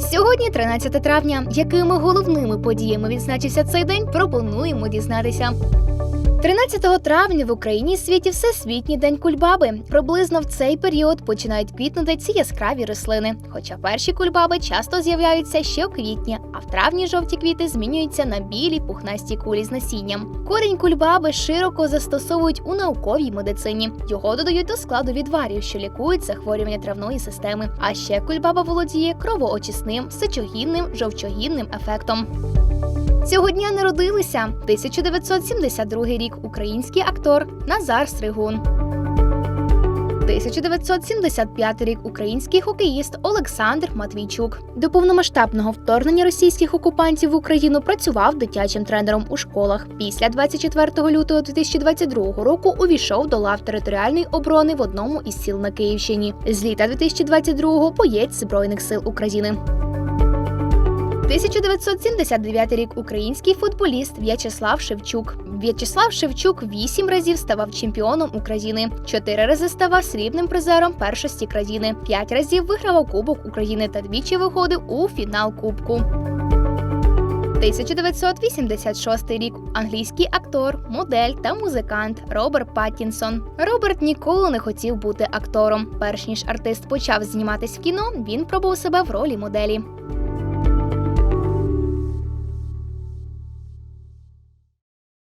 Сьогодні, 13 травня, якими головними подіями відзначився цей день, пропонуємо дізнатися. 13 травня в Україні світі Всесвітній день кульбаби. Приблизно в цей період починають квітнути ці яскраві рослини. Хоча перші кульбаби часто з'являються ще в квітні, а в травні жовті квіти змінюються на білі пухнасті кулі з насінням. Корінь кульбаби широко застосовують у науковій медицині. Його додають до складу відварів, що лікують захворювання травної системи. А ще кульбаба володіє кровоочисним, сечогінним, жовчогінним ефектом. Цього дня народилися 1972 рік український актор Назар Стригун. 1975 рік український хокеїст Олександр Матвійчук. До повномасштабного вторгнення російських окупантів в Україну працював дитячим тренером у школах. Після 24 лютого 2022 року увійшов до лав територіальної оборони в одному із сіл на Київщині. З літа 2022-го боєць Збройних сил України. 1979 рік український футболіст В'ячеслав Шевчук. В'ячеслав Шевчук вісім разів ставав чемпіоном України, чотири рази ставав срібним призером першості країни, п'ять разів вигравав Кубок України та двічі виходив у фінал Кубку. 1986 рік англійський актор, модель та музикант Роберт Паттінсон. Роберт ніколи не хотів бути актором. Перш ніж артист почав зніматись в кіно, він пробував себе в ролі моделі.